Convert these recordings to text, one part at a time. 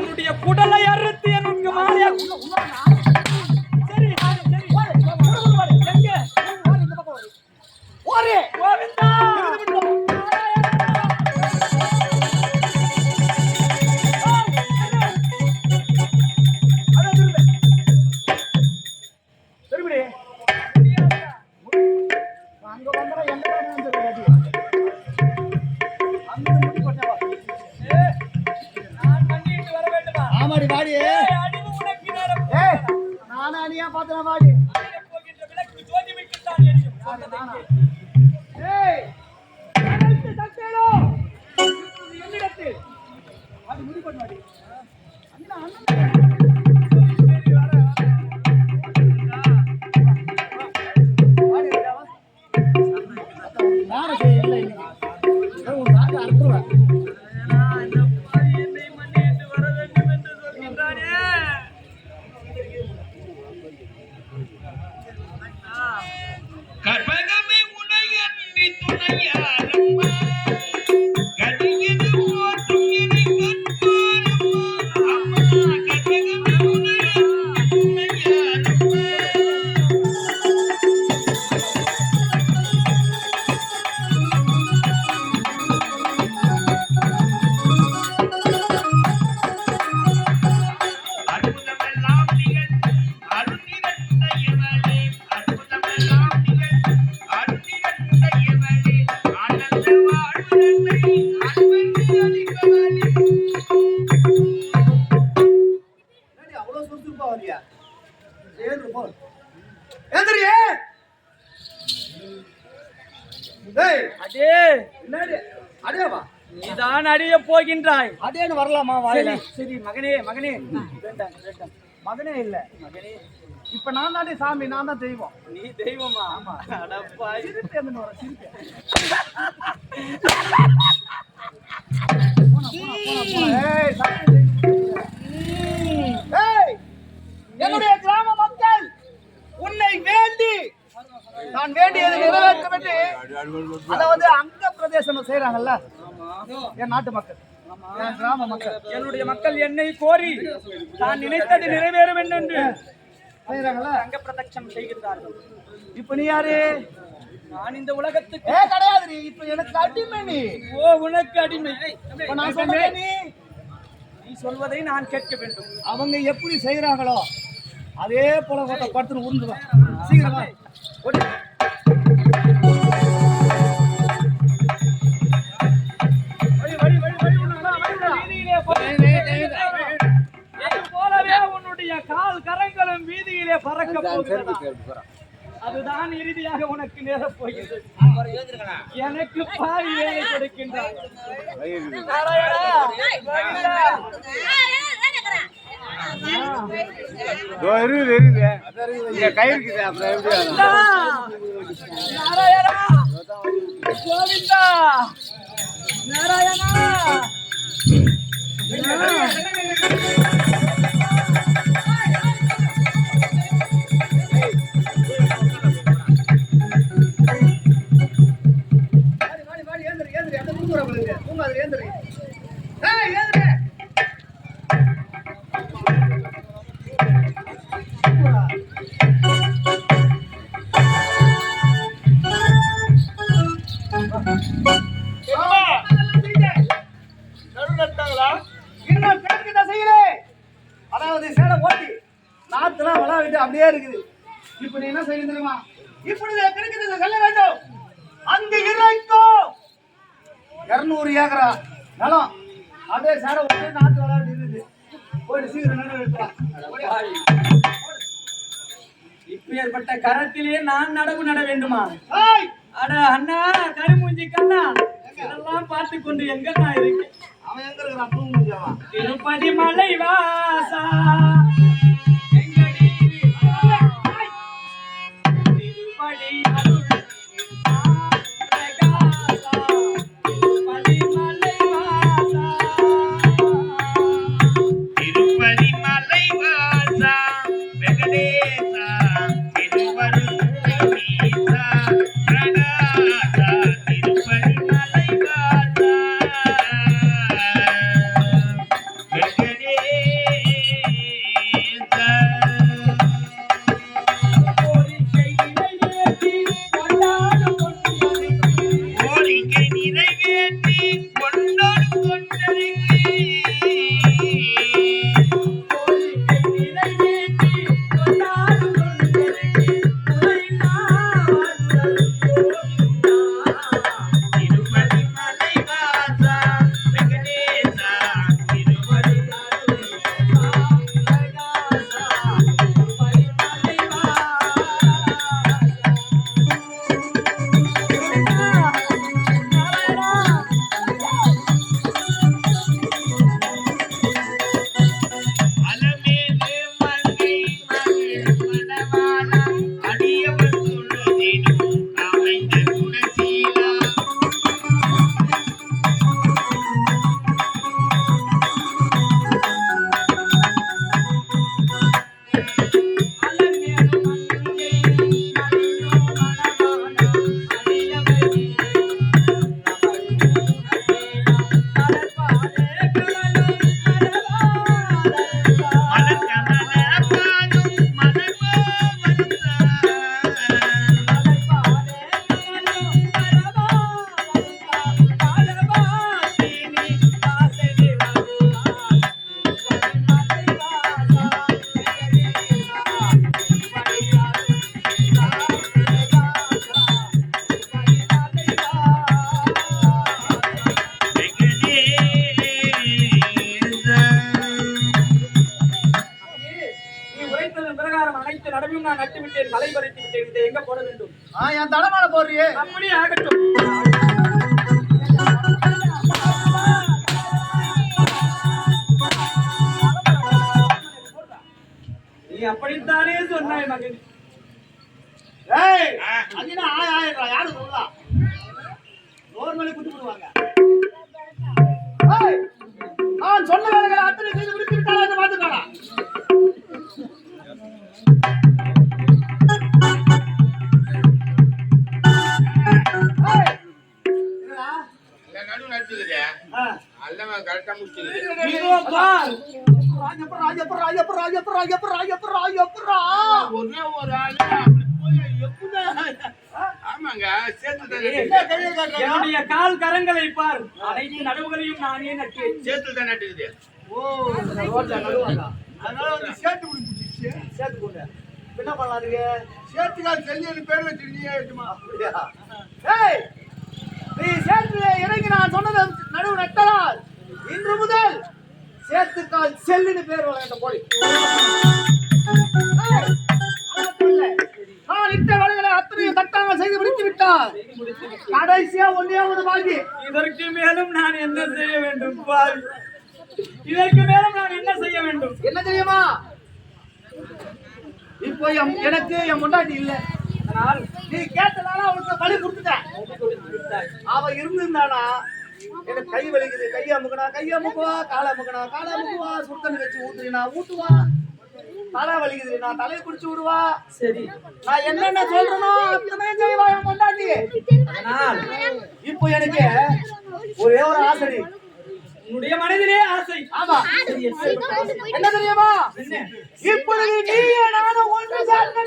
உன்னுடைய குடலை அறுத்து எனக்கு மாலையா? சரி சரி கோவிந்தா! போகின்றாய். அடேன்னு வரலாமா வாயில? சரி. மகனே மகனே. வேண்டாம் வேண்டாம். மகனே இல்ல. மகனே. இப்ப நான் தாண்டி சாமி நான் தான் தெய்வம். நீ தெய்வமா? ஆமா. அடப்பாய் சிரிப்பு எந்த வர சிரிப்பு. என்னுடைய கிராம மக்கள் உன்னை வேண்டி நான் வேண்டியதை நிறைவேற்ற வேண்டி அதாவது அங்க பிரதேசம் செய்யறாங்கல்ல என் நாட்டு மக்கள். என்னுடைய மக்கள் என்னை கோரி நான் நினைத்தது நிறைவேறும் என்று அங்க பிரதட்சம் செய்கின்றார்கள் இப்ப நீ யாரு? நான் இந்த உலகத்துக்கு. கிடையாது இப்ப எனக்கு அடிமை நீ. ஓ உனக்கு அடிமை. நான் சொல்றேன் நீ. சொல்வதை நான் கேட்க வேண்டும். அவங்க எப்படி செய்யறாங்களோ அதே போல படுத்துன்னு உருந்துவேன் சீக்கிரமா வீதியிலே பறக்க போகிறதா அதுதான் இறுதியாக உனக்கு நேரப் போகிறது. எனக்கு பாதி வேலை கொடுக்கின்றாய். நாராயணா, கோவிந்தா. கோவிந்தா. நாராயணா! கோவிந்தா! நாராயணா! வளாவிட்டு அப்படியே இருக்குது. இப்ப நீ என்ன செய்ய தெரியுமா? இப்பொழுது கிழக்கு திசை செல்ல வேண்டும். அங்கு இறைக்கும் இருநூறு ஏக்கரா நிலம். அதே சேலை ஓட்டி நாத்து விளையாட்டு இருக்குது. போயிட்டு சீக்கிரம் நிறைவேற்றலாம் இப்பேற்பட்ட கரத்திலே நான் நடவு நட வேண்டுமா? அட அண்ணா கருமூஞ்சி கண்ணா. இதெல்லாம் பார்த்து கொண்டு எங்க நான் இருக்கேன் அவன் எங்க இருக்கிறான்? திருப்பதி மலை வாசா தடவையும் நான் நட்டு விட்டேன் களை பறித்து விட்டேன் இதை எங்க போட வேண்டும்? ஆ என் தலைமையில போடுறியே. அப்படியே ஆகட்டும். நீ அப்படித்தானே சொன்னாய் மகன். ஏய். அதுனா ஆய் ஆயிரா? யாரு சொல்லா நோர்மலி குட்டி போடுவாங்க. ஏய் நான் சொன்ன வேலைகளை அத்தனை செய்து முடித்து விட்டாளா என்று ஒரே ஒரு ஆளு என்னுடைய கால் கரங்களை பார். அனைத்து நடுவுகளையும் நானே நட்டேன் சேர்த்து தான் நட்டுக்குது. ஓ அதனால வந்து சேர்த்து முடிச்சு சேர்த்து கொண்டு என்ன பண்ணலாம் அதுக்கு சேர்த்துக்கால் செல்லியன் பேர் வச்சு நீ ஏற்றுமா அப்படியா? ஏய் நீ சேர்த்து இறங்கி நான் சொன்னது நடுவு நட்டலால். இன்று முதல் சேத்துக்கால் செல்லுன்னு பேர் வளர்ந்த இல்ல. நான் இட்ட வேலைகளை அத்தனையும் தட்டாமல் செய்து முடித்து விட்டார் கடைசியா ஒன்னே ஒரு பாக்கி இதற்கு மேலும் நான் என்ன செய்ய வேண்டும்? இதற்கு மேலும் நான் என்ன செய்ய வேண்டும்? என்ன தெரியுமா? இப்போ என் எனக்கு என் முண்டாட்டி இல்ல. ஆனால் நீ கேட்டதால அவனுக்கு பலி கொடுத்துட்டேன். அவ இருந்திருந்தானா? எனக்கு கை வலிக்குது. கை அமுக்கனா கை அமுக்குவா காலை அமுக்கனா காலை அமுக்குவா சுத்தண்ணி வச்சு ஊத்துறினா ஊத்துவா. தலை வலிக்குது நான் தலையை குடிச்சு விடுவா. சரி. நான் என்னென்ன சொல்றேனோ அத்தனை செய்வா என் முண்டாட்டி அதனால் இப்போ எனக்கு ஒரே ஒரு ஆசை. உன்னுடைய மனதிலே ஆசை. ஆமா? என்ன தெரியுமா? இப்பொழுது நீயே நானும் ஒன்று சேர்ந்த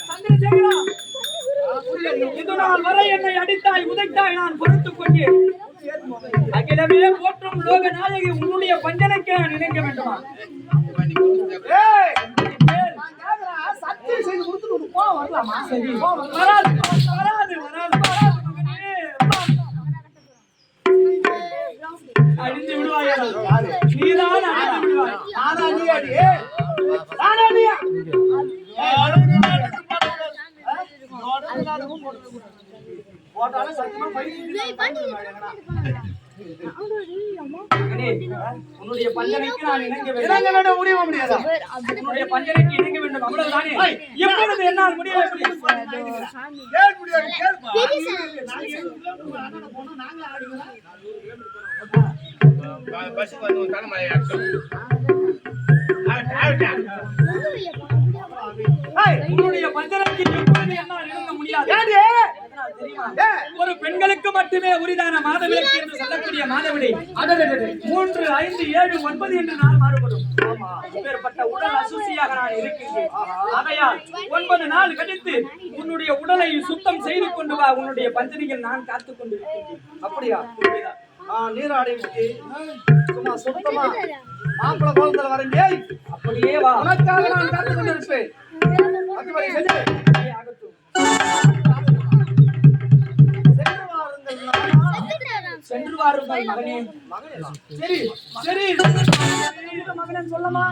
சந்திரசேகரா இது நாள் வரை என்னை அடித்தாய் உதைத்தாய் நான் பொறுத்துக் கொண்டேன். அகிலமே போற்றும் லோக நாயகி உன்னுடைய பஞ்சனைக்கு நான் இணங்க வேண்டுமா ஏய் நான் கேக்குறேன், சத்தியம் செய்து கொடுத்துட்டு உனக்கு கோவம் வரலாமா? கோவம் வரல. வராது வராது வராது வராது மகனே, வராது. அழிந்து விடுவாயா நீதான் அழிந்து விடுவாய் நானா நீயாடி? நானா நீயா? போட்டாலும் சத்தியமா மகனே, உன்னுடைய பஞ்சனைக்கு நான் இணங்க வேண்டும் முடியாதா உன்னுடைய இணங்க வேண்டும் அவ்வளவுதானே எப்பொழுது என்னால் முடியவே முடியாது பஸ் வந்து தலைமலை உன்னுடைய எப்பொழுது என்னால் முடியாது. ஏய், ஒரு பெண்களுக்கு மட்டுமே உரிதான மாதவிலக்கு என்று சொல்லக்கூடிய மாதவிடை அடடடடே. மூன்று ஐந்து ஏழு ஒன்பது என்று நாள் மாறுபடும். இப்பேற்பட்ட உடல் அசுசியாக நான் இருக்கின்றேன். ஆகையால் ஒன்பது நாள் கழித்து உன்னுடைய உடலை சுத்தம் செய்து கொண்டு வா. உன்னுடைய பஞ்சனையில் நான் காத்துக் கொண்டு இருக்கின்றேன் அப்படியா நீராடி முக்கி சும்மா சுத்தமா. மாப்பிள கோலத்துல வரேன். ஏய் அப்படியே வா. உனக்காக நான் காத்து கொண்டிருப்பேன் அத்துமணி சென்று வாருங்கள் மகனே. மகனே. சரி சரி. மகனன் சொல்லமா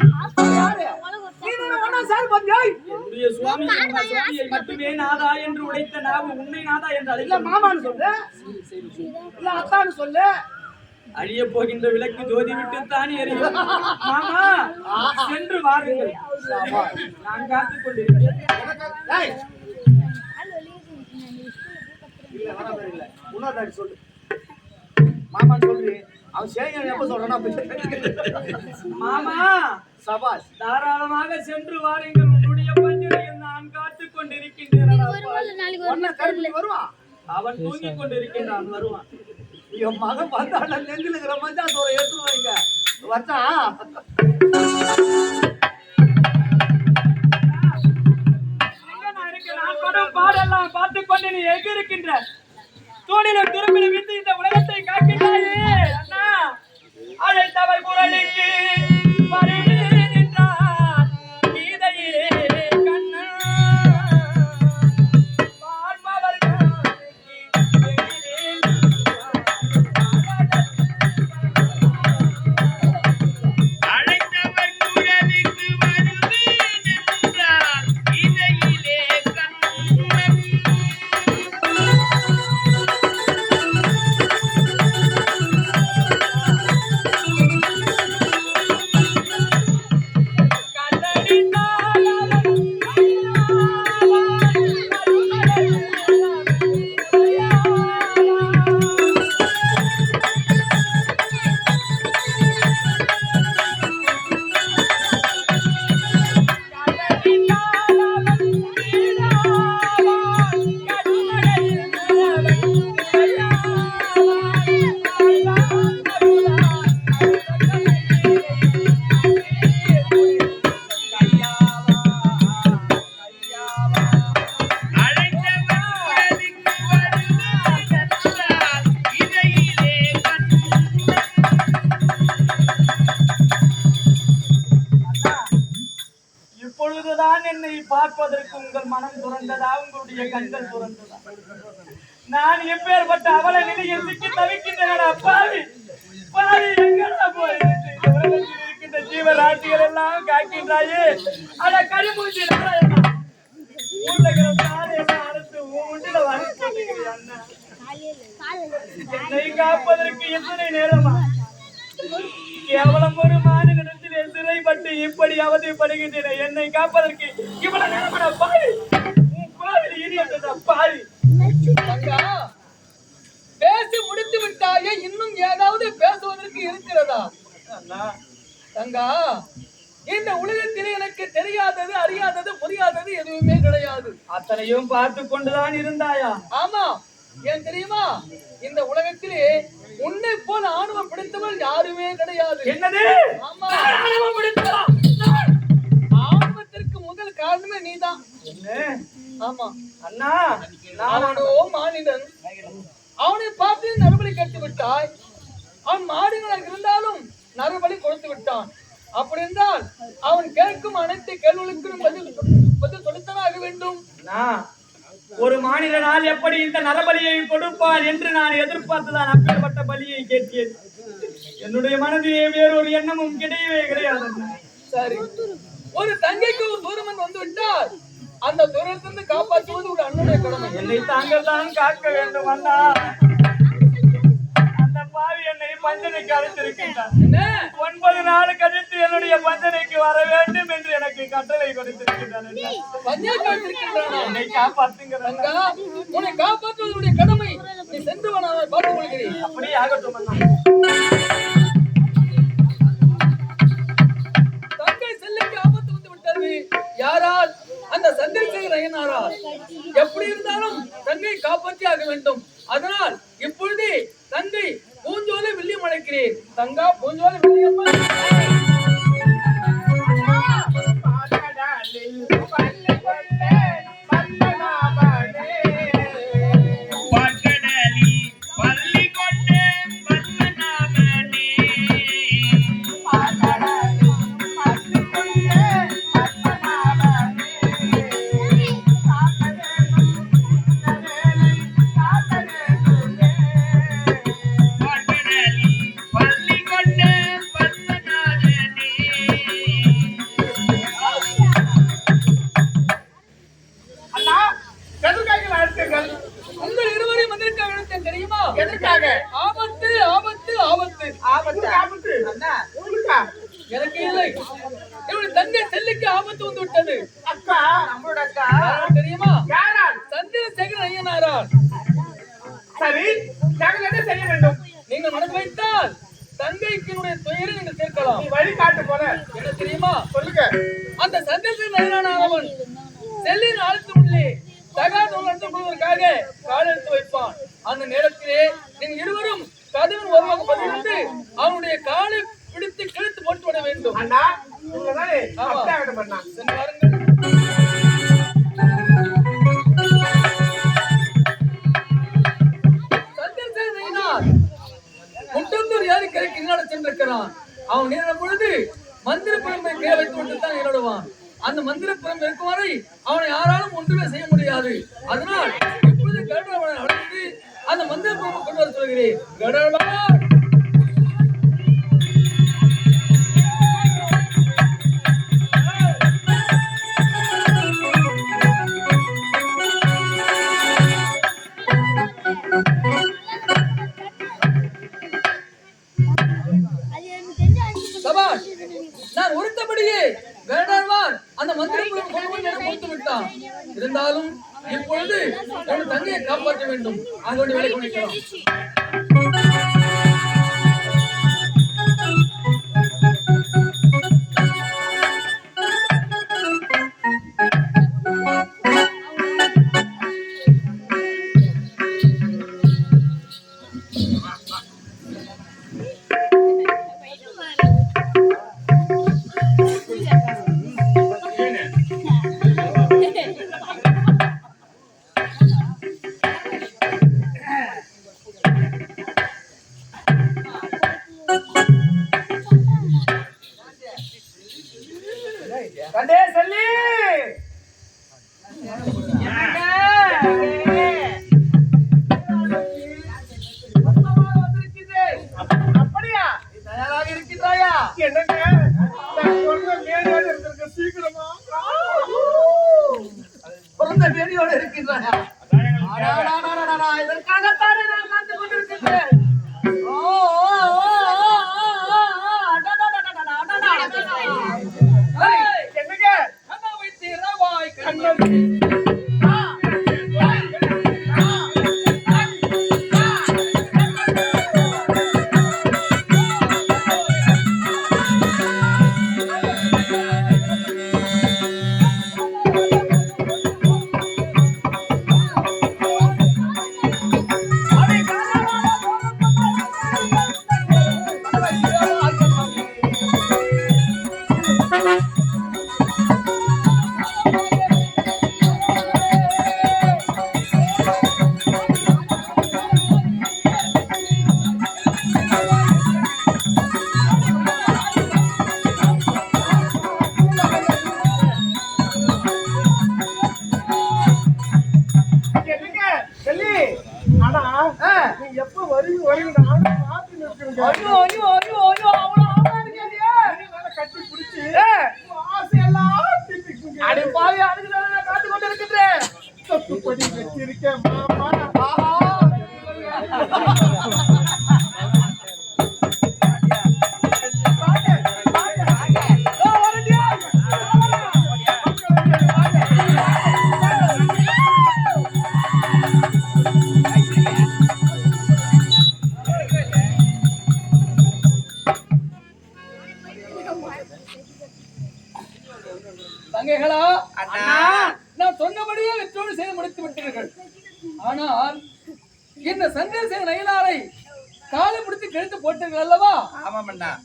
மட்டுமே நாதா என்று உடைத்த நாவு உன்னை நாதா என்று இல்ல மாமான்னு சொல்லு. இல்ல அத்தான்னு சொல்லு. அழிய போகின்ற விளக்கு ஜோதி விட்டு தானே எரியும் மாமா சென்று வாருங்கள். நான் காத்துக் கொண்டிருக்கிறேன். சொல்லு. மாமான்னு சொல்லு அவன் சேகர் எப்ப சொல்றானா மாமா சபாஷ். தாராளமாக சென்று வாருங்கள். உன்னுடைய பஞ்சனையில் நான் காத்துக் கொண்டிருக்கின்றேன். வருவான். அவன் தூங்கிக் கொண்டிருக்கின்றான். வருவான். என் மகன் பார்த்தாண்ட நெஞ்சில் இருக்கிற மஞ்சா சோறை எடுத்து வைங்க வச்சா எங்க நான் இருக்கேன்? நான் படும் பாடெல்லாம் பார்த்துக் கொண்டு நீ எங்க இருக்கின்ற தூணிலும் திரும்பிலும் விட்டு அப்பொழுதுதான் என்னை பார்ப்பதற்கு உங்கள் மனம் துறந்ததா? உங்களுடைய கண்கள் துறந்ததா? நான் எப்பேற்பட்ட அவல நிலையில் சிக்கி தவிக்கின்றன பாவி! பாவி எங்கடா போய்? இந்த இருக்கின்ற ஜீவராட்டிகள் எல்லாம் காக்கின்றாயே அட கரிமூச்சி நாராயணா என்னை காப்பதற்கு எத்தனை நேரமா? கேவலம் ஒரு சிறைப்பட்டு இப்படி அவதிப்படுகின்றன. என்னை காப்பதற்கு இவ்வளவு பாவி உன் கோவில் தங்கா பேசி முடித்து விட்டாயே இன்னும் ஏதாவது பேசுவதற்கு இருக்கிறதா? தங்கா இந்த உலகத்திலே எனக்கு தெரியாதது அறியாதது புரியாதது எதுவுமே கிடையாது. அத்தனையும் பார்த்து கொண்டுதான் இருந்தாயா? ஆமா. ஏன் தெரியுமா? இந்த உலகத்திலே உன்னை போல ஆணவம் பிடித்தவள் யாருமே கிடையாது. என்னது? ஆணவத்திற்கு முதல் காரணமே நீதான்? ஆமா. அண்ணா நான் அவனோ மானிடன் அவனை பார்த்து நறுபலி கட்டு விட்டாய் அவன் மாடுகளாக இருந்தாலும் நறுபலி கொடுத்து விட்டான். அப்படி என்றால் அவன் கேட்கும் அனைத்து கேள்விகளுக்கும் பதில் பதில் சொல்லித்தானாக வேண்டும். ஒரு மாநிலனால் எப்படி இந்த நரபலியை கொடுப்பார் என்று நான் எதிர்பார்த்துதான் அப்பேற்பட்ட பலியை கேட்டேன். என்னுடைய மனதிலே வேறொரு எண்ணமும் கிடையவே கிடையாது. சரி. ஒரு தங்கைக்கு ஒரு தூரமன் வந்து விட்டால் அந்த தூரத்திலிருந்து காப்பாற்றுவது ஒரு அண்ணனுடைய கடமை. என்னை தாங்கள் தான் காக்க வேண்டும் அண்ணா. பஞ்சனைக்கு அழைத்திருக்கின்றார். ஒன்பது நாள் கழித்து என்னுடைய பஞ்சனைக்கு வர வேண்டும் என்று எனக்கு கட்டளை கொடுத்திருக்கின்றார் என்னை காப்பாற்றுங்க அண்ணா. தங்கா உன்னை காப்பாற்றுவதுடைய கடமை நீ சென்று பார்த்துக் கொள்கிறேன் அப்படியே ஆகட்டும் தங்கை செல்லுக்கு ஆபத்து வந்து விட்டது. யாரால்? அந்த சந்திரசேகர் ஐயனாரால். எப்படி இருந்தாலும் தங்கை காப்பாற்றி ஆக வேண்டும். அதனால் ಗಂಗಾ ಪೂಜೋಲಿ ಬೆಳೆಯಪ್ಪ வேண்டி வேலை பண்ணிக்கிறோம் Thank you.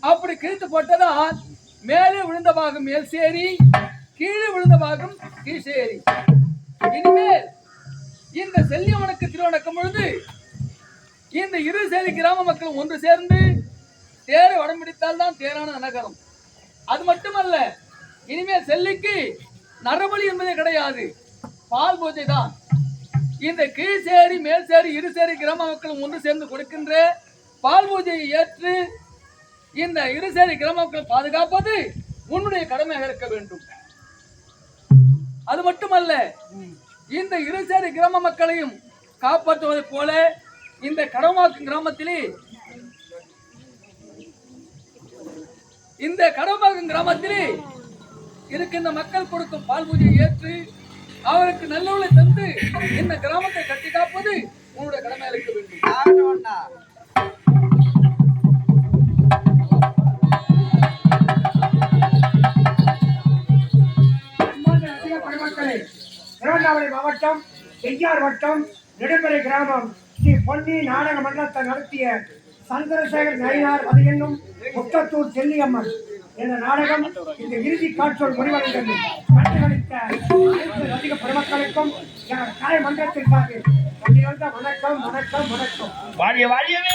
அப்படி கிழித்து போட்டதால் மேலே விழுந்த பாகம் மேல் சேரி கீழே விழுந்த பாகம் கீழ்சேரி இனிமேல் இந்த செல்லியவனுக்கு திருவணக்கம் பொழுது இந்த இரு சேரி கிராம மக்களும் ஒன்று சேர்ந்து தேரை வடம்பிடித்தால் தான் தேரான நகரம் அது மட்டுமல்ல இனிமேல் செல்லிக்கு நரபலி என்பதே கிடையாது. பால் பூஜை தான். இந்த கீழ் சேரி மேல் சேரி இரு சேரி கிராம மக்களும் ஒன்று சேர்ந்து கொடுக்கின்ற பால் பூஜையை ஏற்று இந்த இருசேரி கிராமக்கள் பாதுகாப்பது உன்னுடைய கடமையாக இருக்க வேண்டும். அது மட்டுமல்ல இந்த இருசேரி கிராம மக்களையும் காப்பாற்றுவதைப் போல இந்த கடமாக்கு கிராமத்திலே இந்த கடமாக்கும் கிராமத்திலே இருக்கின்ற மக்கள் கொடுக்கும் பால் பூஜை ஏற்று அவருக்கு நல்லுள்ள தந்து இந்த கிராமத்தை கட்டி காப்பது உன்னுடைய கடமையாக இருக்க வேண்டும். திருவண்ணாமலை மாவட்டம் வட்டம் நெடும்பரை கிராமம் ஸ்ரீ பொன்னி நாடக மன்றத்தை நடத்திய சந்திரசேகர் நயினார் அது என்னும் முத்தத்தூர் செல்லியம்மன் என்ற நாடகம் இந்த இறுதி காற்றோல் முடிவடைந்தது கண்டுகளித்த அனைத்து ரசிக பெருமக்களுக்கும் எனது கலை மன்றத்திற்காக சார்பில் வணக்கம் வணக்கம் வணக்கம் வாழிய வாழியவே